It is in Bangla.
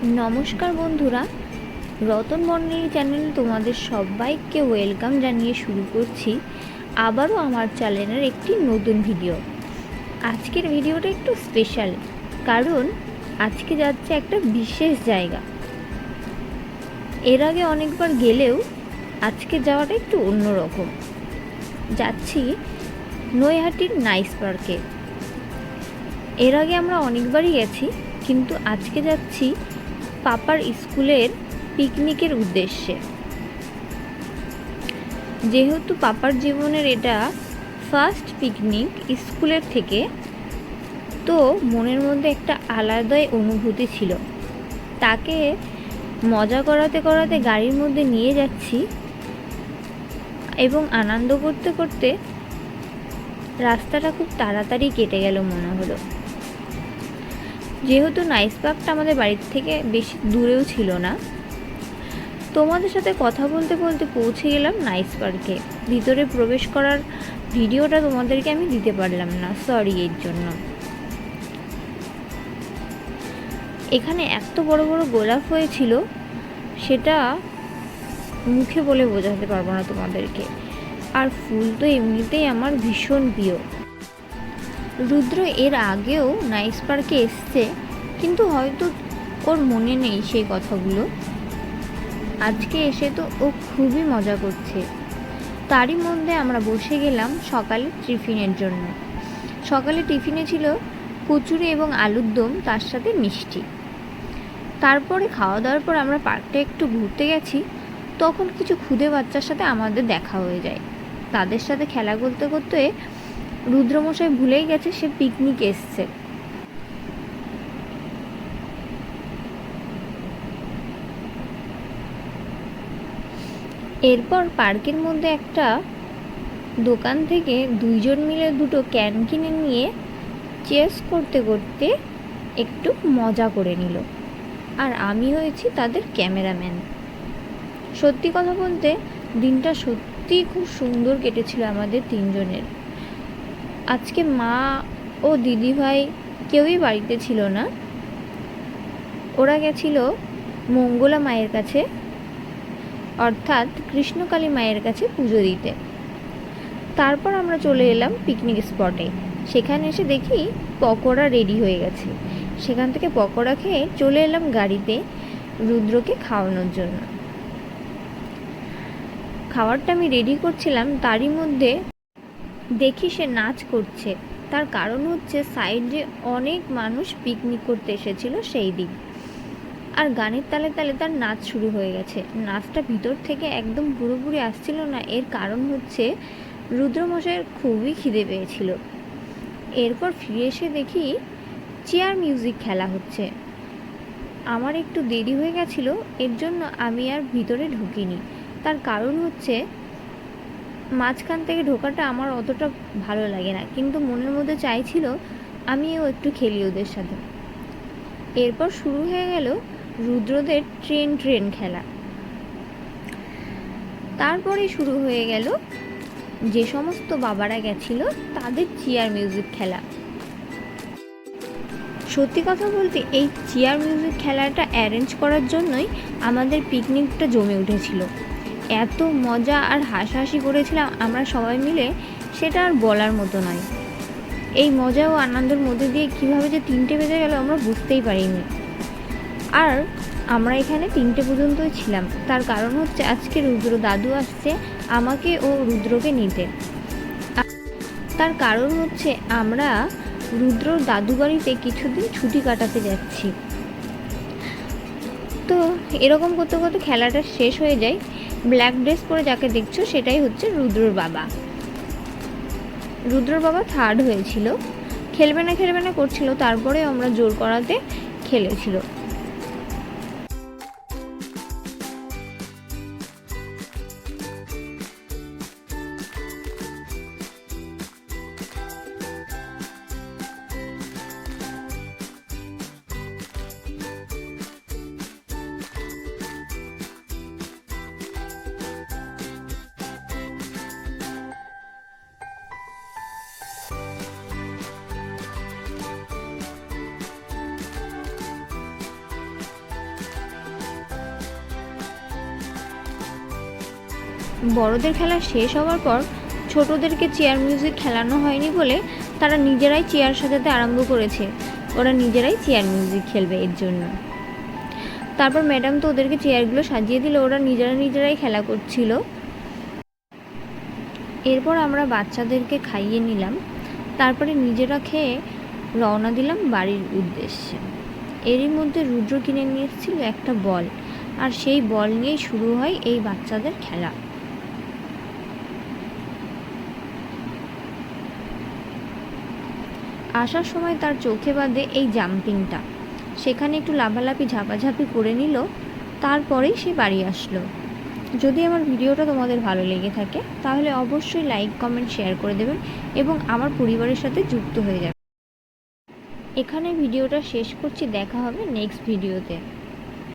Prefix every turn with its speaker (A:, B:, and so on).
A: নমস্কার বন্ধুরা। রতন মন্ডলী চ্যানেলে তোমাদের সবাইকে ওয়েলকাম জানিয়ে শুরু করছি আবারও আমার চ্যানেলের একটি নতুন ভিডিও। আজকের ভিডিওটা একটু স্পেশাল কারণ আজকে যাচ্ছে একটা বিশেষ জায়গা। এর আগে অনেকবার গেলেও আজকে যাওয়াটা একটু অন্যরকম। যাচ্ছি নৈহাটির নাইস পার্কে। এর আগে আমরা অনেকবারই গেছি, কিন্তু আজকে যাচ্ছি পাপার স্কুলের পিকনিকের উদ্দেশ্যে। যেহেতু পাপার জীবনের এটা ফার্স্ট পিকনিক স্কুলের থেকে, তো মনের মধ্যে একটা আলাদাই অনুভূতি ছিল। তাকে মজা করাতে করাতে গাড়ির মধ্যে নিয়ে যাচ্ছি এবং আনন্দ করতে করতে রাস্তাটা খুব তাড়াতাড়ি কেটে গেল মনে হলো। যেহেতু নাইস পার্কটা আমাদের বাড়ির থেকে বেশি দূরেও ছিল না, তোমাদের সাথে কথা বলতে বলতে পৌঁছে গেলাম নাইস পার্কে। ভিতরে প্রবেশ করার ভিডিওটা তোমাদেরকে আমি দিতে পারলাম না সরি এর জন্য। এখানে এত বড় বড় গোলাপ হয়েছিল, সেটা মুখে বলে বোঝাতে পারব না তোমাদেরকে। আর ফুল তো এমনিতেই আমার ভীষণ প্রিয়। রুদ্র এর আগেও নাইস পার্কে এসছে, কিন্তু হয়তো ওর মনে নেই সেই কথাগুলো। আজকে এসে তো ও খুবই মজা করছে। তারই মধ্যে আমরা বসে গেলাম সকালে টিফিনের জন্য। সকালে টিফিনে ছিল কচুরি এবং আলুর দম, তার সাথে মিষ্টি। তারপরে খাওয়া দাওয়ার পর আমরা পার্কটা একটু ঘুরতে গেছি, তখন কিছু খুদে বাচ্চার সাথে আমাদের দেখা হয়ে যায়। তাদের সাথে খেলা করতে করতে রুদ্রমশাই ভুলেই গেছে, সে পিকনিক এসছে। এরপর পার্কের মধ্যে একটা দোকান থেকে দুইজন মিলে দুটো ক্যান কিনে নিয়ে চেস করতে করতে একটু মজা করে নিল। আর আমি হয়েছি তাদের ক্যামেরাম্যান সত্যি কথা বলতে, দিনটা সত্যিই খুব সুন্দর কেটেছিল আমাদের তিনজনের। আজকে মা ও দিদিভাই কেউই বাড়িতে ছিল না। ওরা গেছিল মঙ্গলা মায়ের কাছে, অর্থাৎ কৃষ্ণকালী মায়ের কাছে পুজো দিতে। তারপর আমরা চলে এলাম পিকনিক স্পটে সেখানে এসে দেখি পকোড়া রেডি হয়ে গেছে। সেখান থেকে পকোড়া খেয়ে চলে এলাম গাড়িতে রুদ্রকে খাওয়ানোর জন্য। খাবারটা আমি রেডি করছিলাম, তারই মধ্যে দেখি সে নাচ করছে। তার কারণ হচ্ছে সাইডে অনেক মানুষ পিকনিক করতে এসেছিল সেই দিন। আর গানের তালে তালে তার নাচ শুরু হয়ে গেছে। নাচটা ভিতর থেকে একদম পুরোপুরি আসছিল না, এর কারণ হচ্ছে রুদ্রমশাইয়ের খুবই খিদে পেয়েছিল। এরপর ফিরে এসে দেখি চেয়ার মিউজিক খেলা হচ্ছে। আমার একটু দেরি হয়ে গেছিল, এর জন্য আমি আর ভিতরে ঢুকিনি। তার কারণ হচ্ছে মাঝখান থেকে ঢোকাটা আমার অতটা ভালো লাগে না। কিন্তু মনের মধ্যে চাইছিল আমিও একটু খেলি ওদের সাথে। এরপর শুরু হয়ে গেল রুদ্রদের ট্রেন ট্রেন খেলা। তারপরে শুরু হয়ে গেল যে সমস্ত বাবারা গেছিল তাদের চেয়ার মিউজিক খেলা। সত্যি কথা বলতে এই চেয়ার মিউজিক খেলাটা অ্যারেঞ্জ করার জন্যই আমাদের পিকনিকটা জমে উঠেছিল। এত মজা আর হাসাহাসি করেছিলাম আমরা সবাই মিলে, সেটা আর বলার মতো নয়। এই মজা ও আনন্দের মধ্যে দিয়ে কীভাবে যে তিনটে বেজে গেল আমরা বুঝতেই পারিনি। আর আমরা এখানে তিনটে পর্যন্তই ছিলাম। তার কারণ হচ্ছে আজকে রুদ্র দাদু আসছে আমাকে ও রুদ্রকে নিতে। তার কারণ হচ্ছে আমরা রুদ্রর দাদু বাড়িতে কিছুদিন ছুটি কাটাতে যাচ্ছি। তো এরকম করতে করতে খেলাটা শেষ হয়ে যায়। ব্ল্যাক ড্রেস পরে যাকে দেখছ সেটাই হচ্ছে রুদ্রর বাবা। রুদ্রর বাবা থার্ড হয়েছিল। খেলবে না খেলবে না করছিল তারপরে আমরা জোর করাতে খেলেছিল। বড়দের খেলা শেষ হওয়ার পর ছোটদেরকে চেয়ার মিউজিক খেলানো হয়নি বলে তারা নিজেরাই চেয়ার সাজাতে আরম্ভ করেছে। ওরা নিজেরাই চেয়ার মিউজিক খেলবে এর জন্য। তারপর ম্যাডাম তো ওদেরকে চেয়ারগুলো সাজিয়ে দিল, ওরা নিজেরা নিজেরাই খেলা করছিল। এরপর আমরা বাচ্চাদেরকে খাইয়ে নিলাম। তারপরে নিজেরা খেয়ে রওনা দিলাম বাড়ির উদ্দেশ্যে। এরই মধ্যে রুদ্র কিনে নিয়ে একটা বল। আর সেই বল নিয়েই শুরু হয় এই বাচ্চাদের খেলা। আসার সময় তার চোখে বাঁধে এই জাম্পিংটা। সেখানে একটু লাভালাভি ঝাপাঝাপি করে নিল, তারপরেই সে বাড়ি আসলো। যদি আমার ভিডিওটা তোমাদের ভালো লেগে থাকে, তাহলে অবশ্যই লাইক, কমেন্ট, শেয়ার করে দেবেন এবং আমার পরিবারের সাথে যুক্ত হয়ে যাবে এখানে ভিডিওটা শেষ করছি, দেখা হবে নেক্সট ভিডিওতে।